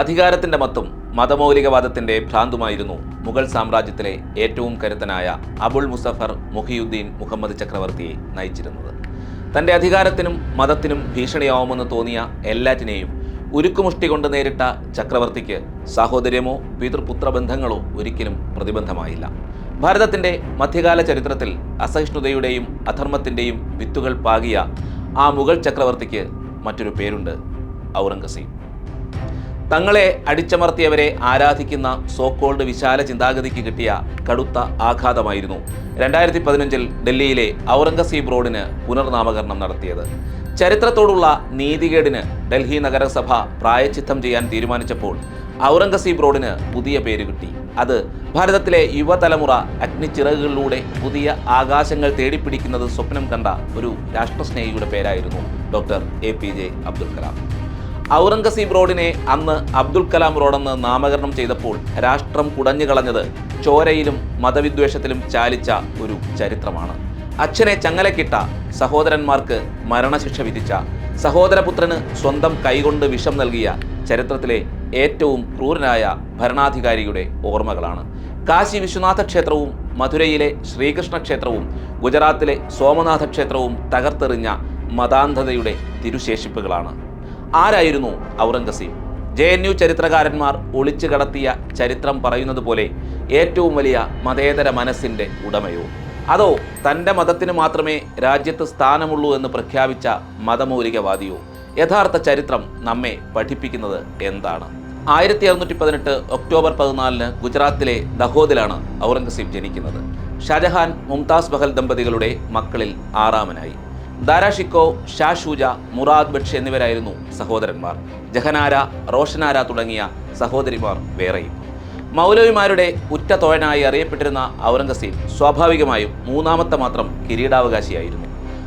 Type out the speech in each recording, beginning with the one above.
അധികാരത്തിന്റെ മത്തും മതമൗലികവാദത്തിന്റെ ഭ്രാന്തുമായിരുന്നു മുഗൾ സാമ്രാജ്യത്തിലെ ഏറ്റവും കരുത്തനായ അബുൾ മുസഫർ മുഹിയുദ്ദീൻ മുഹമ്മദ് ചക്രവർത്തിയെ നയിച്ചിരുന്നത്. തന്റെ അധികാരത്തിനും മതത്തിനും ഭീഷണിയാവുമെന്ന് തോന്നിയ എല്ലാറ്റിനെയും ഉരുക്കുമുഷ്ടി കൊണ്ട് നേരിട്ട ചക്രവർത്തിക്ക് സാഹോദര്യമോ പിതൃപുത്ര ബന്ധങ്ങളോ ഒരിക്കലും പ്രതിബന്ധമായില്ല. ഭാരതത്തിന്റെ മധ്യകാല ചരിത്രത്തിൽ അസഹിഷ്ണുതയുടെയും അധർമ്മത്തിന്റെയും വിത്തുകൾ പാകിയ ആ മുഗൾ ചക്രവർത്തിക്ക് മറ്റൊരു പേരുണ്ട് ഔറംഗസീബ്. തങ്ങളെ അടിച്ചമർത്തിയവരെ ആരാധിക്കുന്ന സോക്കോൾഡ് വിശാല ചിന്താഗതിക്ക് കിട്ടിയ കടുത്ത ആഘാതമായിരുന്നു രണ്ടായിരത്തി പതിനഞ്ചിൽ ഡൽഹിയിലെ ഔറംഗസീബ് റോഡിന് പുനർനാമകരണം നടത്തിയത്. ചരിത്രത്തോടുള്ള നീതികേടിന് ഡൽഹി നഗരസഭ പ്രായച്ചിത്തം ചെയ്യാൻ തീരുമാനിച്ചപ്പോൾ ഔറംഗസീബ് റോഡിന് പുതിയ പേര് കിട്ടി. അത് ഭാരതത്തിലെ യുവതലമുറ അഗ്നിച്ചിറകുകളിലൂടെ പുതിയ ആകാശങ്ങൾ തേടിപ്പിടിക്കുന്നത് സ്വപ്നം കണ്ട ഒരു രാഷ്ട്രസ്നേഹിയുടെ പേരായിരുന്നു doctor A P J Abdul Kalam. Aurangzeb റോഡിനെ അന്ന് അബ്ദുൽ കലാം റോഡെന്ന് നാമകരണം ചെയ്തപ്പോൾ രാഷ്ട്രം കുടഞ്ഞു കളഞ്ഞത് ചോരയിലും മതവിദ്വേഷത്തിലും ചാലിച്ച ഒരു ചരിത്രമാണ്. അച്ഛനെ ചങ്ങലക്കിട്ട സഹോദരന്മാർക്ക് മരണശിക്ഷ വിധിച്ച സഹോദരപുത്രന് സ്വന്തം കൈകൊണ്ട് വിഷം നൽകിയ ചരിത്രത്തിലെ ഏറ്റവും ക്രൂരനായ ഭരണാധികാരിയുടെ ഓർമ്മകളാണ്. കാശി വിശ്വനാഥ ക്ഷേത്രവും മധുരയിലെ ശ്രീകൃഷ്ണ ക്ഷേത്രവും ഗുജറാത്തിലെ സോമനാഥ ക്ഷേത്രവും തകർത്തെറിഞ്ഞ മതാന്ധതയുടെ തിരുശേഷിപ്പുകളാണ്. ആരായിരുന്നു ഔറംഗസീബ്? ജെ എൻ യു ചരിത്രകാരന്മാർ ഒളിച്ചു കടത്തിയ ചരിത്രം പറയുന്നത് പോലെ ഏറ്റവും വലിയ മതേതര മനസ്സിന്റെ ഉടമയോ? അതോ തന്റെ മതത്തിന് മാത്രമേ രാജ്യത്ത് സ്ഥാനമുള്ളൂ എന്ന് പ്രഖ്യാപിച്ച മതമൗലികവാദിയോ? യഥാർത്ഥ ചരിത്രം നമ്മെ പഠിപ്പിക്കുന്നത് എന്താണ്? ആയിരത്തി അറുന്നൂറ്റി പതിനെട്ട് ഒക്ടോബർ പതിനാലിന് ഗുജറാത്തിലെ ദഹോദിലാണ് ഔറംഗസീബ് ജനിക്കുന്നത്. ഷാജഹാൻ മുംതാസ് ബഹൽ ദമ്പതികളുടെ മക്കളിൽ ആറാമനായി. ദാരാ ഷാഷൂജ മുറാദ് ബക്ഷ് എന്നിവരായിരുന്നു സഹോദരന്മാർ. ജഹനാര റോഷനാര തുടങ്ങിയ സഹോദരിമാർ വേറെയും. മൗലവിമാരുടെ ഉറ്റ തോഴനായി അറിയപ്പെട്ടിരുന്ന ഔറംഗസീബ് സ്വാഭാവികമായും മൂന്നാമത്തെ മാത്രം കിരീടാവകാശിയായിരുന്നു.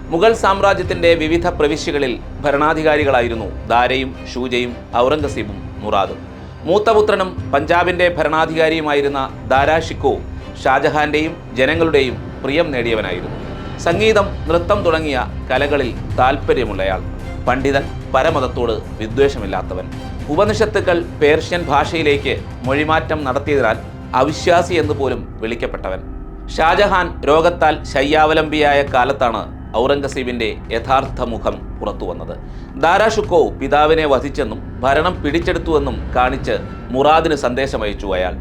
മുഗൾ സാമ്രാജ്യത്തിന്റെ വിവിധ പ്രവിശ്യകളിൽ ഭരണാധികാരികളായിരുന്നു ദാരയും ഷൂജയും ഔറംഗസീബും മുറാദും. മൂത്തപുത്രനും പഞ്ചാബിന്റെ ഭരണാധികാരിയുമായിരുന്ന ദാരാഷിക്കോ ഷാജഹാന്റെയും ജനങ്ങളുടെയും പ്രിയം നേടിയവനായിരുന്നു. സംഗീതം നൃത്തം തുടങ്ങിയ കലകളിൽ താല്പര്യമുള്ളയാൾ പണ്ഡിതൻ പരമതത്തോട് വിദ്വേഷമില്ലാത്തവൻ. ഉപനിഷത്തുക്കൾ പേർഷ്യൻ ഭാഷയിലേക്ക് മൊഴിമാറ്റം നടത്തിയതിനാൽ അവിശ്വാസി എന്ന് പോലും വിളിക്കപ്പെട്ടവൻ. ഷാജഹാൻ രോഗത്താൽ ശയ്യാവലംബിയായ കാലത്താണ് ഔറംഗസീബിന്റെ യഥാർത്ഥ മുഖം പുറത്തു വന്നത് പിതാവിനെ വധിച്ചെന്നും ഭരണം പിടിച്ചെടുത്തുവെന്നും കാണിച്ച് മുറാദിന് സന്ദേശമയച്ചു അയാൾ.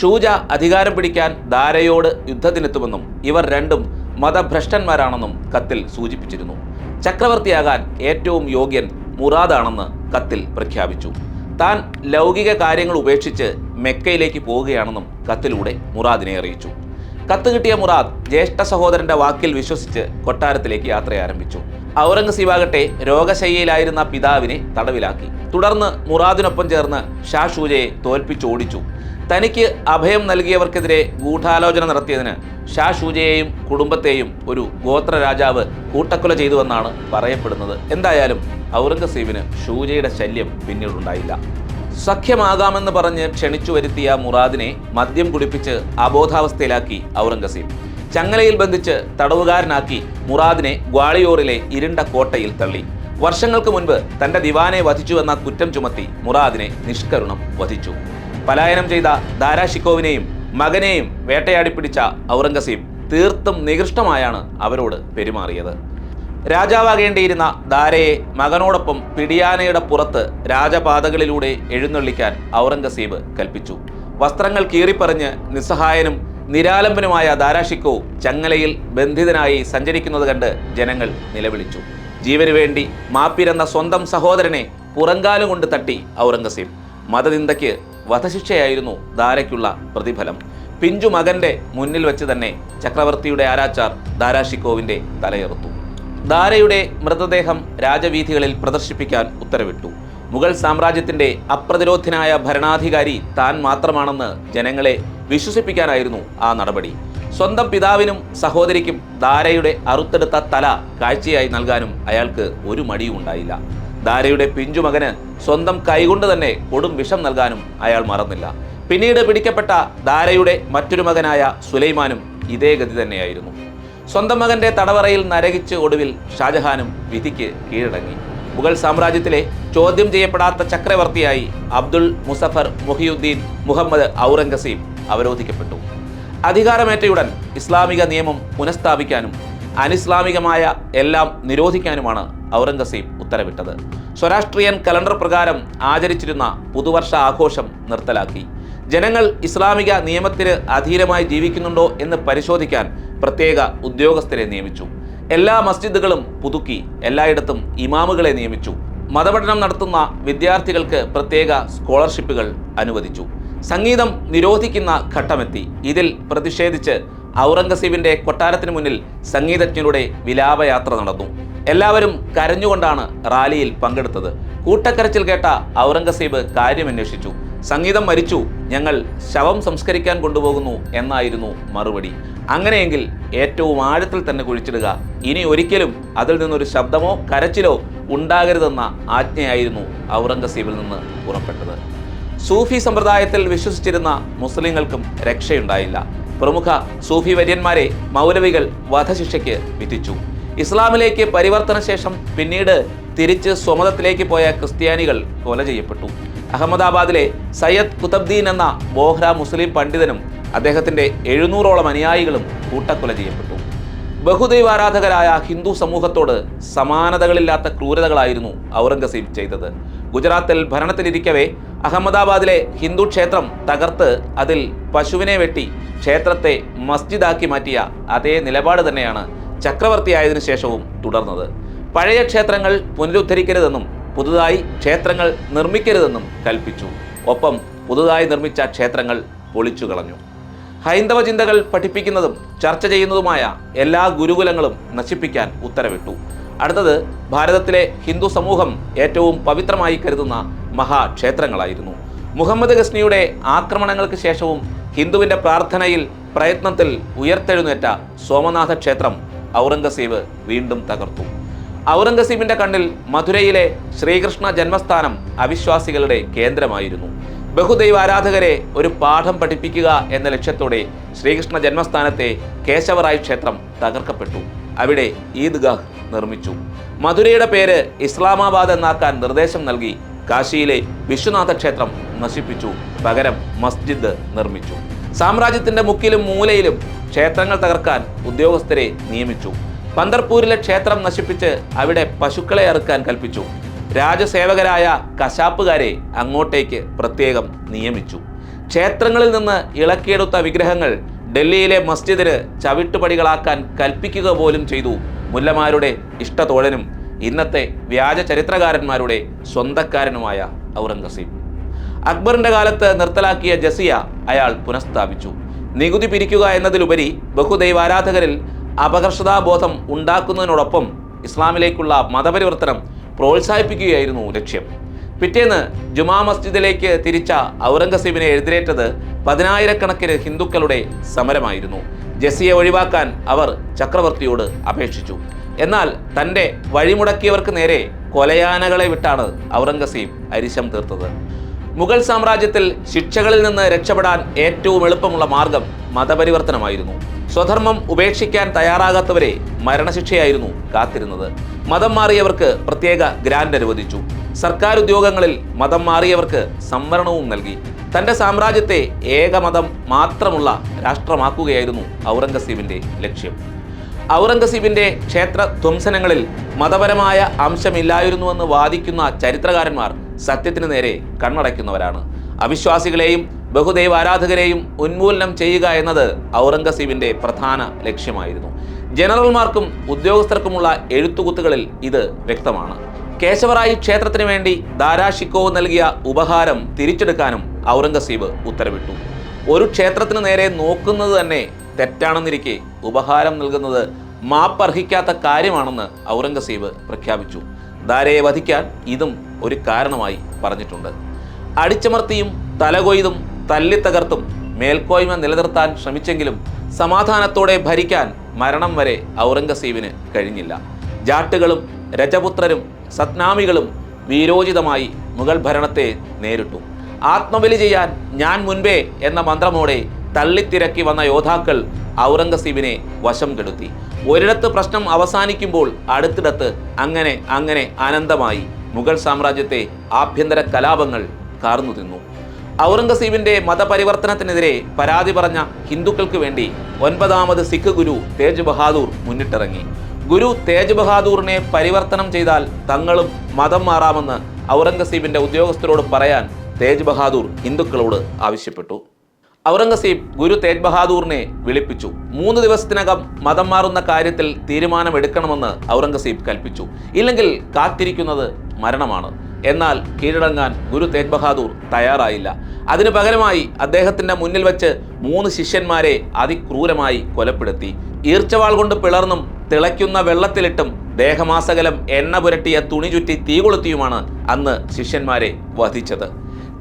ഷൂജ അധികാരം പിടിക്കാൻ ദാരയോട് യുദ്ധത്തിനെത്തുമെന്നും ഇവർ രണ്ടും മതഭ്രഷ്ടന്മാരാണെന്നും കത്തിൽ സൂചിപ്പിച്ചിരുന്നു. ചക്രവർത്തിയാകാൻ ഏറ്റവും യോഗ്യൻ മുറാദാണെന്ന് കത്തിൽ പ്രഖ്യാപിച്ചു. താൻ ലൗകിക കാര്യങ്ങൾ ഉപേക്ഷിച്ച് മെക്കയിലേക്ക് പോവുകയാണെന്നും കത്തിലൂടെ മുറാദിനെ അറിയിച്ചു. കത്ത് കിട്ടിയ മുറാദ് ജ്യേഷ്ഠ സഹോദരന്റെ വാക്കിൽ വിശ്വസിച്ച് കൊട്ടാരത്തിലേക്ക് യാത്ര ആരംഭിച്ചു. ഔറംഗസീബാകട്ടെ രോഗശയ്യയിലായിരുന്ന പിതാവിനെ തടവിലാക്കി. തുടർന്ന് മുറാദിനൊപ്പം ചേർന്ന് ഷാ ഷൂജയെ തോൽപ്പിച്ചോടിച്ചു. തനിക്ക് അഭയം നൽകിയവർക്കെതിരെ ഗൂഢാലോചന നടത്തിയതിന് ഷാ ഷൂജയെയും കുടുംബത്തെയും ഒരു ഗോത്ര രാജാവ് കൂട്ടക്കൊല ചെയ്തുവെന്നാണ് പറയപ്പെടുന്നത്. എന്തായാലും ഔറംഗസീബിന് ഷൂജയുടെ ശല്യം പിന്നീടുണ്ടായില്ല. സഖ്യമാകാമെന്ന് പറഞ്ഞ് ക്ഷണിച്ചു വരുത്തിയ മുറാദിനെ മദ്യം കുടിപ്പിച്ച് അബോധാവസ്ഥയിലാക്കി ഔറംഗസീബ്. ചങ്ങലയിൽ ബന്ധിച്ച് തടവുകാരനാക്കി മുറാദിനെ ഗ്വാളിയോറിലെ ഇരുണ്ട കോട്ടയിൽ തള്ളി. വർഷങ്ങൾക്ക് മുൻപ് തന്റെ ദിവാനെ വധിച്ചുവെന്ന കുറ്റം ചുമത്തി മുറാദിനെ നിഷ്കരുണം വധിച്ചു. പലായനം ചെയ്ത ദാരാഷിക്കോവിനെയും മകനെയും വേട്ടയാടി പിടിച്ച ഔറംഗസീബ് തീർത്തും നികൃഷ്ടമായാണ് അവരോട് പെരുമാറിയത്. രാജാവാകേണ്ടിയിരുന്ന ദാരയെ മകനോടൊപ്പം പിടിയാനയുടെ പുറത്ത് രാജപാതകളിലൂടെ എഴുന്നള്ളിക്കാൻ ഔറംഗസീബ് കൽപ്പിച്ചു. വസ്ത്രങ്ങൾ കീറിപ്പറിഞ്ഞ് നിസ്സഹായനും നിരാലംബനുമായ ദാരാഷിക്കോ ചങ്ങലയിൽ ബന്ധിതനായി സഞ്ചരിക്കുന്നത് കണ്ട് ജനങ്ങൾ നിലവിളിച്ചു. ജീവന് വേണ്ടി മാപ്പിരന്ന സ്വന്തം സഹോദരനെ പുറങ്കാലുകൊണ്ട് തട്ടി ഔറംഗസീബ്. മതനിന്ദയ്ക്ക് വധശിക്ഷയായിരുന്നു ദാരയ്ക്കുള്ള പ്രതിഫലം. പിഞ്ചു മകന്റെ മുന്നിൽ വെച്ച് തന്നെ ചക്രവർത്തിയുടെ ആരാച്ചാർ ദാരാഷിക്കോവിന്റെ തലയെറുത്തു. ദാരയുടെ മൃതദേഹം രാജവീഥികളിൽ പ്രദർശിപ്പിക്കാൻ ഉത്തരവിട്ടു. മുഗൾ സാമ്രാജ്യത്തിന്റെ അപ്രതിരോധനായ ഭരണാധികാരി താൻ മാത്രമാണെന്ന് ജനങ്ങളെ വിശ്വസിപ്പിക്കാനായിരുന്നു ആ നടപടി. സ്വന്തം പിതാവിനും സഹോദരിക്കും ദാരയുടെ അറുത്തെടുത്ത തല കാഴ്ചയായി നൽകാനും അയാൾക്ക് ഒരു മടിയും ഉണ്ടായില്ല ദാരയുടെ പിഞ്ചുമകന് സ്വന്തം കൈകൊണ്ട് തന്നെ കൊടും വിഷം നൽകാനും അയാൾ മറന്നില്ല. പിന്നീട് പിടിക്കപ്പെട്ട ദാരയുടെ മറ്റൊരു മകനായ സുലൈമാനും ഇതേ ഗതി തന്നെയായിരുന്നു. സ്വന്തം മകന്റെ തടവറയിൽ നരകിച്ച് ഒടുവിൽ ഷാജഹാനും വിധിക്ക് കീഴടങ്ങി. മുഗൾ സാമ്രാജ്യത്തിലെ ചോദ്യം ചെയ്യപ്പെടാത്ത ചക്രവർത്തിയായി അബ്ദുൾ മുസഫർ മുഹിയുദ്ദീൻ മുഹമ്മദ് ഔറംഗസീബ് അവരോധിക്കപ്പെട്ടു. അധികാരമേറ്റയുടൻ ഇസ്ലാമിക നിയമം പുനഃസ്ഥാപിക്കാനും അനിസ്ലാമികമായ എല്ലാം നിരോധിക്കാനുമാണ് ഔറംഗസീബ് ഉത്തരവിട്ടത്. സ്വരാഷ്ട്രീയൻ കലണ്ടർ പ്രകാരം ആചരിച്ചിരുന്ന പുതുവർഷ ആഘോഷം നിർത്തലാക്കി. ജനങ്ങൾ ഇസ്ലാമിക നിയമത്തിന് അധീനമായി ജീവിക്കുന്നുണ്ടോ എന്ന് പരിശോധിക്കാൻ പ്രത്യേക ഉദ്യോഗസ്ഥരെ നിയമിച്ചു. എല്ലാ മസ്ജിദുകളും പുതുക്കി എല്ലായിടത്തും ഇമാമുകളെ നിയമിച്ചു. മതപഠനം നടത്തുന്ന വിദ്യാർത്ഥികൾക്ക് പ്രത്യേക സ്കോളർഷിപ്പുകൾ അനുവദിച്ചു. സംഗീതം നിരോധിക്കുന്ന ഘട്ടമെത്തി. ഇതിൽ പ്രതിഷേധിച്ച് ഔറംഗസീബിന്റെ കൊട്ടാരത്തിന് മുന്നിൽ സംഗീതജ്ഞരുടെ വിലാപയാത്ര നടന്നു. എല്ലാവരും കരഞ്ഞുകൊണ്ടാണ് റാലിയിൽ പങ്കെടുത്തത്. കൂട്ടക്കരച്ചിൽ കേട്ട ഔറംഗസീബ് കാര്യമന്വേഷിച്ചു. സംഗീതം മരിച്ചു. ഞങ്ങൾ ശവം സംസ്കരിക്കാൻ കൊണ്ടുപോകുന്നു എന്നായിരുന്നു മറുപടി. അങ്ങനെയെങ്കിൽ ഏറ്റവും ആഴത്തിൽ തന്നെ കുഴിച്ചിടുക. ഇനി ഒരിക്കലും അതിൽ നിന്നൊരു ശബ്ദമോ കരച്ചിലോ ഉണ്ടാകരുതെന്ന ആജ്ഞയായിരുന്നു ഔറംഗസീബിൽ നിന്ന് പുറപ്പെട്ടത്. സൂഫി സമ്പ്രദായത്തിൽ വിശ്വസിച്ചിരുന്ന മുസ്ലിങ്ങൾക്കും രക്ഷയുണ്ടായില്ല. പ്രമുഖ സൂഫി വര്യന്മാരെ മൗലവികൾ വധശിക്ഷയ്ക്ക് വിധിച്ചു. ഇസ്ലാമിലേക്ക് പരിവർത്തന ശേഷം പിന്നീട് തിരിച്ച് സ്വമതത്തിലേക്ക് പോയ ക്രിസ്ത്യാനികൾ കൊല ചെയ്യപ്പെട്ടു. അഹമ്മദാബാദിലെ സയ്യദ് കുതബ്ദീൻ എന്ന ബോഹ്ര മുസ്ലിം പണ്ഡിതനും അദ്ദേഹത്തിന്റെ എഴുന്നൂറോളം അനുയായികളും കൂട്ടക്കൊല ചെയ്യപ്പെട്ടു. ബഹുദൈവാരാധകരായ ഹിന്ദു സമൂഹത്തോട് സമാനതകളില്ലാത്ത ക്രൂരതകളായിരുന്നു ഔറംഗസീബ് ചെയ്തത്. ഗുജറാത്തിൽ ഭരണത്തിലിരിക്കവേ അഹമ്മദാബാദിലെ ഹിന്ദു ക്ഷേത്രം തകർത്ത് അതിൽ പശുവിനെ വെട്ടി ക്ഷേത്രത്തെ മസ്ജിദാക്കി മാറ്റിയ അതേ നിലപാട് തന്നെയാണ് ചക്രവർത്തിയായതിനു ശേഷവും തുടർന്നത്. പഴയ ക്ഷേത്രങ്ങൾ പുനരുദ്ധരിക്കരുതെന്നും പുതുതായി ക്ഷേത്രങ്ങൾ നിർമ്മിക്കരുതെന്നും കൽപ്പിച്ചു. ഒപ്പം പുതുതായി നിർമ്മിച്ച ക്ഷേത്രങ്ങൾ പൊളിച്ചു കളഞ്ഞു. ഹൈന്ദവ ചിന്തകൾ പഠിപ്പിക്കുന്നതും ചർച്ച ചെയ്യുന്നതുമായ എല്ലാ ഗുരുകുലങ്ങളും നശിപ്പിക്കാൻ ഉത്തരവിട്ടു. അടുത്തത് ഭാരതത്തിലെ ഹിന്ദു സമൂഹം ഏറ്റവും പവിത്രമായി കരുതുന്ന മഹാക്ഷേത്രങ്ങളായിരുന്നു. മുഹമ്മദ് ഗസ്നിയുടെ ആക്രമണങ്ങൾക്ക് ശേഷവും ഹിന്ദുവിന്റെ പ്രാർത്ഥനയിൽ പ്രയത്നത്തിൽ ഉയർത്തെഴുന്നേറ്റ സോമനാഥ ക്ഷേത്രം ഔറംഗസീബ് വീണ്ടും തകർത്തു. ഔറംഗസീബിന്റെ കണ്ണിൽ മധുരയിലെ ശ്രീകൃഷ്ണ ജന്മസ്ഥാനം അവിശ്വാസികളുടെ കേന്ദ്രമായിരുന്നു. ബഹുദൈവ ആരാധകരെ ഒരു പാഠം പഠിപ്പിക്കുക എന്ന ലക്ഷ്യത്തോടെ ശ്രീകൃഷ്ണ ജന്മസ്ഥാനത്തെ കേശവറായ് ക്ഷേത്രം തകർക്കപ്പെട്ടു. അവിടെ ഈദ്ഗാഹ് നിർമ്മിച്ചു. മധുരയുടെ പേര് ഇസ്ലാമാബാദ് എന്നാക്കാൻ നിർദ്ദേശം നൽകി കാശിയിലെ വിശ്വനാഥ ക്ഷേത്രം നശിപ്പിച്ചു. പകരം മസ്ജിദ് നിർമ്മിച്ചു. സാമ്രാജ്യത്തിന്റെ മുക്കിലും മൂലയിലും ക്ഷേത്രങ്ങൾ തകർക്കാൻ ഉദ്യോഗസ്ഥരെ നിയമിച്ചു. പന്തർപൂരിലെ ക്ഷേത്രം നശിപ്പിച്ച് അവിടെ പശുക്കളെ അറുക്കാൻ കൽപ്പിച്ചു. രാജസേവകരായ കശാപ്പുകാരെ അങ്ങോട്ടേക്ക് പ്രത്യേകം നിയമിച്ചു. ക്ഷേത്രങ്ങളിൽ നിന്ന് ഇളക്കിയെടുത്ത വിഗ്രഹങ്ങൾ ഡൽഹിയിലെ മസ്ജിദിന് ചവിട്ടുപടികളാക്കാൻ കൽപ്പിക്കുക പോലും ചെയ്തു മുല്ലമാരുടെ ഇഷ്ടതോഴനും ഇന്നത്തെ വ്യാജ ചരിത്രകാരന്മാരുടെ സ്വന്തക്കാരനുമായ ഔറംഗസീബ്. അക്ബറിന്റെ കാലത്ത് നിർത്തലാക്കിയ ജസിയ അയാൾ പുനഃസ്ഥാപിച്ചു. നികുതി പിരിക്കുക എന്നതിലുപരി ബഹുദൈവാരാധകരിൽ അപകർഷതാബോധം ഉണ്ടാക്കുന്നതിനോടൊപ്പം ഇസ്ലാമിലേക്കുള്ള മതപരിവർത്തനം പ്രോത്സാഹിപ്പിക്കുകയായിരുന്നു ലക്ഷ്യം. പിറ്റേന്ന് ജുമാ മസ്ജിദിലേക്ക് തിരിച്ച ഔറംഗസീബിനെ എഴുതിരേറ്റത് പതിനായിരക്കണക്കിന് ഹിന്ദുക്കളുടെ സമരമായിരുന്നു. ജസിയെ ഒഴിവാക്കാൻ അവർ ചക്രവർത്തിയോട് അപേക്ഷിച്ചു. എന്നാൽ തന്റെ വഴിമുടക്കിയവർക്ക് നേരെ കൊലയാനകളെ വിട്ടാണ് ഔറംഗസീബ് അരിശം തീർത്തത്. മുഗൾ സാമ്രാജ്യത്തിൽ ശിക്ഷകളിൽ നിന്ന് രക്ഷപ്പെടാൻ ഏറ്റവും എളുപ്പമുള്ള മാർഗം മതപരിവർത്തനമായിരുന്നു. സ്വധർമ്മം ഉപേക്ഷിക്കാൻ തയ്യാറാകാത്തവരെ മരണശിക്ഷയായിരുന്നു കാത്തിരുന്നത്. മതം മാറിയവർക്ക് പ്രത്യേക ഗ്രാൻഡ് അനുവദിച്ചു. സർക്കാർ ഉദ്യോഗങ്ങളിൽ മതം മാറിയവർക്ക് സംവരണവും നൽകി. തന്റെ സാമ്രാജ്യത്തെ ഏകമതം മാത്രമുള്ള രാഷ്ട്രമാക്കുകയായിരുന്നു ഔറംഗസീബിന്റെ ലക്ഷ്യം. ഔറംഗസീബിന്റെ ക്ഷേത്ര ധ്വംസനങ്ങളിൽ മതപരമായ അംശമില്ലായിരുന്നുവെന്ന് വാദിക്കുന്ന ചരിത്രകാരന്മാർ സത്യത്തിന് നേരെ കണ്ണടയ്ക്കുന്നവരാണ്. അവിശ്വാസികളെയും ബഹുദൈവ ആരാധകരെയും ഉന്മൂലനം ചെയ്യുക എന്നത് ഔറംഗസീബിന്റെ പ്രധാന ലക്ഷ്യമായിരുന്നു. ജനറൽമാർക്കും ഉദ്യോഗസ്ഥർക്കുമുള്ള എഴുത്തുകുത്തുകളിൽ ഇത് വ്യക്തമാണ്. കേശവറായി ക്ഷേത്രത്തിന് വേണ്ടി ദാരാഷിക്കോവ് നൽകിയ ഉപഹാരം തിരിച്ചെടുക്കാനും ഔറംഗസീബ് ഉത്തരവിട്ടു. ഒരു ക്ഷേത്രത്തിന് നേരെ നോക്കുന്നത് തന്നെ തെറ്റാണെന്നിരിക്കെ ഉപഹാരം നൽകുന്നത് മാപ്പർഹിക്കാത്ത കാര്യമാണെന്ന് ഔറംഗസീബ് പ്രഖ്യാപിച്ചു. ദാരയെ വധിക്കാൻ ഇതും ഒരു കാരണമായി പറഞ്ഞിട്ടുണ്ട്. അടിച്ചമർത്തിയും തലകൊയ്തും തല്ലിത്തകർത്തും മേൽക്കോയ്മ നിലനിർത്താൻ ശ്രമിച്ചെങ്കിലും സമാധാനത്തോടെ ഭരിക്കാൻ മരണം വരെ ഔറംഗസീബിന് കഴിഞ്ഞില്ല. ജാട്ടുകളും രജപുത്രരും സത്നാമികളും വീരോചിതമായി മുഗൾ ഭരണത്തെ നേരിട്ടു. ആത്മബലി ചെയ്യാൻ ഞാൻ മുൻപേ എന്ന മന്ത്രമോടെ തള്ളിത്തിരക്കി വന്ന യോദ്ധാക്കൾ ഔറംഗസീബിനെ വശം കെടുത്തി. ഒരിടത്ത് പ്രശ്നം അവസാനിക്കുമ്പോൾ അടുത്തിടത്ത് അങ്ങനെ അങ്ങനെ അനന്തമായി മുഗൾ സാമ്രാജ്യത്തെ ആഭ്യന്തര കലാപങ്ങൾ കാർന്നു തിന്നു. ഔറംഗസീബിന്റെ മതപരിവർത്തനത്തിനെതിരെ പരാതി പറഞ്ഞ ഹിന്ദുക്കൾക്ക് വേണ്ടി ഒൻപതാമത് സിഖ് ഗുരു തേജ് ബഹാദൂർ മുന്നിട്ടിറങ്ങി. ഗുരു തേജ് ബഹാദൂറിനെ പരിവർത്തനം ചെയ്താൽ തങ്ങളും മതം മാറാമെന്ന് ഔറംഗസീബിന്റെ ഉദ്യോഗസ്ഥരോട് പറയാൻ തേജ് ബഹാദൂർ ഹിന്ദുക്കളോട് ആവശ്യപ്പെട്ടു. ഔറംഗസീബ് ഗുരു തേജ് ബഹാദൂറിനെ വിളിപ്പിച്ചു. മൂന്ന് ദിവസത്തിനകം മതം മാറുന്ന കാര്യത്തിൽ തീരുമാനമെടുക്കണമെന്ന് ഔറംഗസീബ് കൽപ്പിച്ചു. ഇല്ലെങ്കിൽ കാത്തിരിക്കുന്നത് മരണമാണ്. എന്നാൽ കീഴടങ്ങാൻ ഗുരു തേജ് ബഹാദൂർ തയ്യാറായില്ല. അതിനു പകരമായി അദ്ദേഹത്തിന്റെ മുന്നിൽ വെച്ച് മൂന്ന് ശിഷ്യന്മാരെ അതിക്രൂരമായി കൊലപ്പെടുത്തി. ഈർച്ചവാൾ കൊണ്ട് പിളർന്നും തിളയ്ക്കുന്ന വെള്ളത്തിലിട്ടും ദേഹമാസകലം എണ്ണ പുരട്ടിയ തുണി ചുറ്റി തീ കൊളുത്തിയുമാണ് അന്ന് ശിഷ്യന്മാരെ വധിച്ചത്.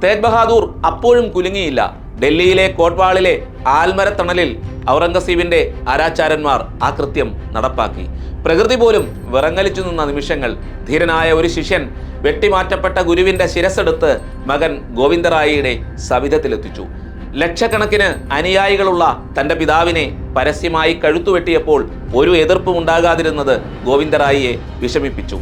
തേജ് ബഹാദൂർ അപ്പോഴും കുലുങ്ങിയില്ല. ഡൽഹിയിലെ കോട്ട്വാളിലെ ആൽമരത്തണലിൽ ഔറംഗസീബിന്റെ ആരാചാരന്മാർ ആ കൃത്യം നടപ്പാക്കി. പ്രകൃതി പോലും വിറങ്ങലിച്ചു നിന്ന നിമിഷങ്ങൾ ധീരനായ ഒരു ശിഷ്യൻ വെട്ടിമാറ്റപ്പെട്ട ഗുരുവിന്റെ ശിരസ്സെടുത്ത് മകൻ ഗോവിന്ദറായിയുടെ സവിധത്തിലെത്തിച്ചു. ലക്ഷക്കണക്കിന് അനുയായികളുള്ള തന്റെ പിതാവിനെ പരസ്യമായി കഴുത്തുവെട്ടിയപ്പോൾ ഒരു എതിർപ്പും ഉണ്ടാകാതിരുന്നത് ഗോവിന്ദറായിയെ വിഷമിപ്പിച്ചു.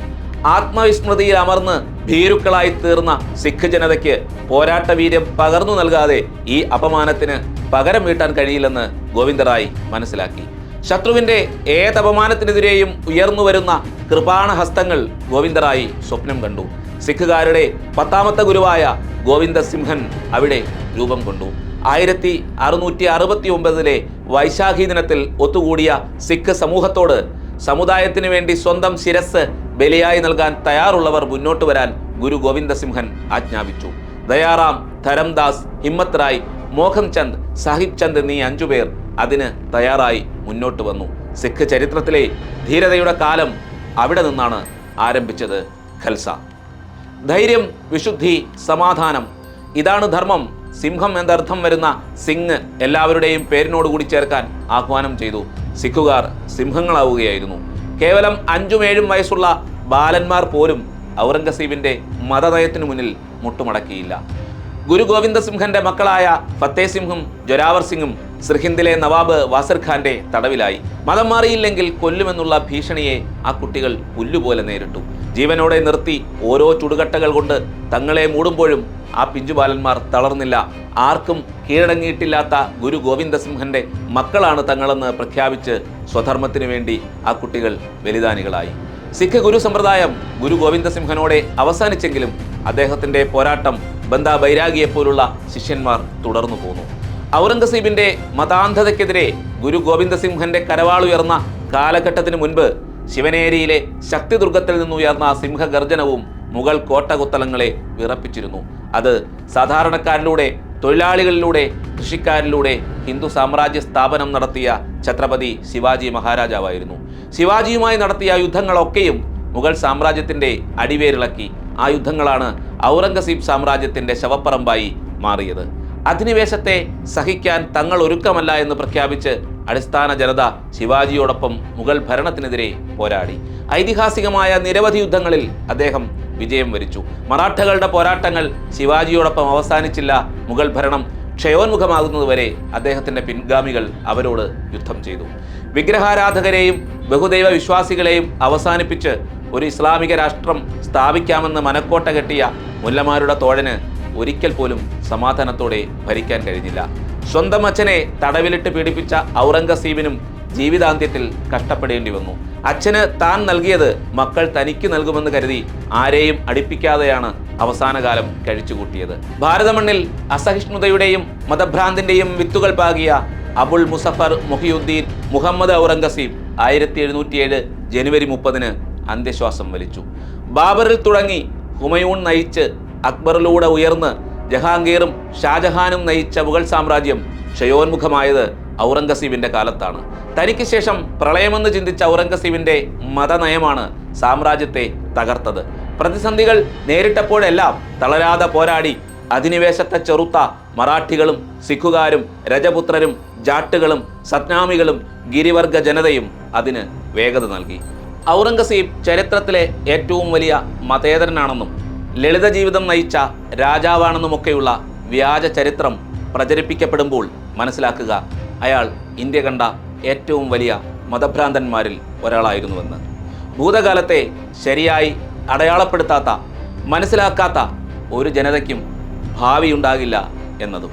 ആത്മവിസ്മൃതിയിൽ അമർന്ന് ഭീരുക്കളായി തീർന്ന സിഖ് ജനതയ്ക്ക് പോരാട്ട വീര്യം പകർന്നു നൽകാതെ ഈ അപമാനത്തിന് പകരം വീട്ടാൻ കഴിയില്ലെന്ന് ഗോവിന്ദറായി മനസ്സിലാക്കി. ശത്രുവിന്റെ ഏതപമാനത്തിനെതിരെയും ഉയർന്നു വരുന്ന കൃപാണ ഹസ്തങ്ങൾ ഗോവിന്ദറായി സ്വപ്നം കണ്ടു. സിഖുകാരുടെ പത്താമത്തെ ഗുരുവായ ഗോവിന്ദ സിംഹൻ അവിടെ രൂപം കൊണ്ടു. ആയിരത്തി അറുന്നൂറ്റി അറുപത്തി ഒമ്പതിലെ വൈശാഖി ദിനത്തിൽ ഒത്തുകൂടിയ സിഖ് സമൂഹത്തോട് സമുദായത്തിന് വേണ്ടി സ്വന്തം ശിരസ് ബലിയായി നൽകാൻ തയ്യാറുള്ളവർ മുന്നോട്ട് വരാൻ ഗുരു ഗോവിന്ദ സിംഹൻ ആജ്ഞാപിച്ചു. ദയാറാം ധരംദാസ് ഹിമ്മത് റായ് മോഹൻ ചന്ദ് സാഹിബ് ചന്ദ് എന്നീ അഞ്ചുപേർ അതിന് തയ്യാറായി മുന്നോട്ട് വന്നു. സിഖ് ചരിത്രത്തിലെ ധീരതയുടെ കാലം അവിടെ നിന്നാണ് ആരംഭിച്ചത് ഖൽസ. ധൈര്യം വിശുദ്ധി സമാധാനം ഇതാണ് ധർമ്മം. സിംഹം എന്നർത്ഥം വരുന്ന സിംഗ് എല്ലാവരുടെയും പേരിനോടുകൂടി ചേർക്കാൻ ആഹ്വാനം ചെയ്തു. സിഖുകാർ സിംഹങ്ങളാവുകയായിരുന്നു. കേവലം അഞ്ചും ഏഴും വയസ്സുള്ള ബാലന്മാർ പോലും ഔറംഗസീബിന്റെ മതനയത്തിനു മുന്നിൽ മുട്ടുമടക്കിയില്ല. ഗുരു ഗോവിന്ദ സിംഹന്റെ മക്കളായ ഫത്തേ സിംഹും ജൊരാവർ സിംഗും സിർഹിന്ദിലെ നവാബ് വാസിർ ഖാന്റെ തടവിലായി. മതം മാറിയില്ലെങ്കിൽ കൊല്ലുമെന്നുള്ള ഭീഷണിയെ ആ കുട്ടികൾ പുല്ലുപോലെ നേരിട്ടു. ജീവനോടെ നിർത്തി ഓരോ ചുടുകട്ടകൾ കൊണ്ട് തങ്ങളെ മൂടുമ്പോഴും ആ പിഞ്ചുബാലന്മാർ തളർന്നില്ല. ആർക്കും കീഴടങ്ങിയിട്ടില്ലാത്ത ഗുരു ഗോവിന്ദ സിംഹന്റെ മക്കളാണ് തങ്ങളെന്ന് പ്രഖ്യാപിച്ച് സ്വധർമ്മത്തിനു വേണ്ടി ആ കുട്ടികൾ ബലിദാനികളായി. സിഖ് ഗുരു സമ്പ്രദായം ഗുരു ഗോവിന്ദ സിംഹനോടെ അവസാനിച്ചെങ്കിലും അദ്ദേഹത്തിന്റെ പോരാട്ടം ബന്ദ ബൈരാഗിയെപ്പോലുള്ള ശിഷ്യന്മാർ തുടർന്നു പോന്നു. ഔറംഗസീബിന്റെ മതാന്ധതയ്ക്കെതിരെ ഗുരു ഗോവിന്ദ സിംഹന്റെ കരവാളുയർന്ന കാലഘട്ടത്തിന് മുൻപ് ശിവനേരിയിലെ ശക്തിദുർഗത്തിൽ നിന്നുയർന്ന സിംഹഗർജനവും മുഗൾ കോട്ടകുത്തലങ്ങളെ വിറപ്പിച്ചിരുന്നു. അത് സാധാരണക്കാരിലൂടെ തൊഴിലാളികളിലൂടെ കൃഷിക്കാരിലൂടെ ഹിന്ദു സാമ്രാജ്യ സ്ഥാപനം നടത്തിയ ഛത്രപതി ശിവാജി മഹാരാജാവായിരുന്നു. ശിവാജിയുമായി നടത്തിയ യുദ്ധങ്ങളൊക്കെയും മുഗൾ സാമ്രാജ്യത്തിന്റെ അടിവേരിളക്കി. ആ യുദ്ധങ്ങളാണ് ഔറംഗസീബ് സാമ്രാജ്യത്തിന്റെ ശവപ്പറമ്പായി മാറിയത്. അധിനിവേശത്തെ സഹിക്കാൻ തങ്ങൾ ഒരുക്കമല്ല എന്ന് പ്രഖ്യാപിച്ച് അടിസ്ഥാന ജനത ശിവാജിയോടൊപ്പം മുഗൾ ഭരണത്തിനെതിരെ പോരാടി. ഐതിഹാസികമായ നിരവധി യുദ്ധങ്ങളിൽ അദ്ദേഹം വിജയം വരിച്ചു. മറാഠകളുടെ പോരാട്ടങ്ങൾ ശിവാജിയോടൊപ്പം അവസാനിച്ചില്ല. മുഗൾ ഭരണം ക്ഷയോന്മുഖമാകുന്നതുവരെ അദ്ദേഹത്തിന്റെ പിൻഗാമികൾ അവരോട് യുദ്ധം ചെയ്തു. വിഗ്രഹാരാധകരെയും ബഹുദൈവ വിശ്വാസികളെയും അവസാനിപ്പിച്ച് ഒരു ഇസ്ലാമിക രാഷ്ട്രം സ്ഥാപിക്കാമെന്ന് മനക്കോട്ട കെട്ടിയ മുല്ലമാരുടെ തോഴന് ഒരിക്കൽ പോലും സമാധാനത്തോടെ ഭരിക്കാൻ കഴിഞ്ഞില്ല. സ്വന്തം അച്ഛനെ തടവിലിട്ട് പീഡിപ്പിച്ച ഔറംഗസീബിനും ജീവിതാന്ത്യത്തിൽ കഷ്ടപ്പെടേണ്ടി വന്നു. അച്ഛന് താൻ നൽകിയത് മക്കൾ തനിക്ക് നൽകുമെന്ന് കരുതി ആരെയും അടിപ്പിക്കാതെയാണ് അവസാനകാലം കഴിച്ചുകൂട്ടിയത്. ഭാരതമണ്ണിൽ അസഹിഷ്ണുതയുടെയും മതഭ്രാന്തിന്റെയും വിത്തുകൾ പാകിയ അബുൾ മുസഫർ മുഹിയുദ്ദീൻ മുഹമ്മദ് ഔറംഗസീബ് ആയിരത്തി എഴുന്നൂറ്റിയേഴ് ജനുവരി മുപ്പതിന് അന്ത്യശ്വാസം വലിച്ചു. ബാബറിൽ തുടങ്ങി ഹുമയൂൺ നയിച്ച് അക്ബറിലൂടെ ഉയർന്ന് ജഹാംഗീറും ഷാജഹാനും നയിച്ച മുഗൾ സാമ്രാജ്യം ക്ഷയോന്മുഖമായത് ഔറംഗസീബിന്റെ കാലത്താണ്. തനിക്ക് ശേഷം പ്രളയമെന്ന് ചിന്തിച്ച ഔറംഗസീബിന്റെ മതനയമാണ് സാമ്രാജ്യത്തെ തകർത്തത്. പ്രതിസന്ധികൾ നേരിട്ടപ്പോഴെല്ലാം തളരാതെ പോരാടി അധിനിവേശത്തെ ചെറുത്ത മറാഠികളും സിഖുകാരും രജപുത്രരും ജാട്ടുകളും സത്നാമികളും ഗിരിവർഗ ജനതയും അതിന് വേഗത നൽകി. ഔറംഗസീബ് ചരിത്രത്തിലെ ഏറ്റവും വലിയ മതേതരനാണെന്നും ലളിത ജീവിതം നയിച്ച രാജാവാണെന്നുമൊക്കെയുള്ള വ്യാജ ചരിത്രം പ്രചരിപ്പിക്കപ്പെടുമ്പോൾ മനസ്സിലാക്കുക അയാൾ ഇന്ത്യ കണ്ട ഏറ്റവും വലിയ മതഭ്രാന്തന്മാരിൽ ഒരാളായിരുന്നുവെന്ന്. ഭൂതകാലത്തെ ശരിയായി അടയാളപ്പെടുത്താത്ത മനസ്സിലാക്കാത്ത ഒരു ജനതയ്ക്കും ഭാവിയുണ്ടാകില്ല എന്നതും.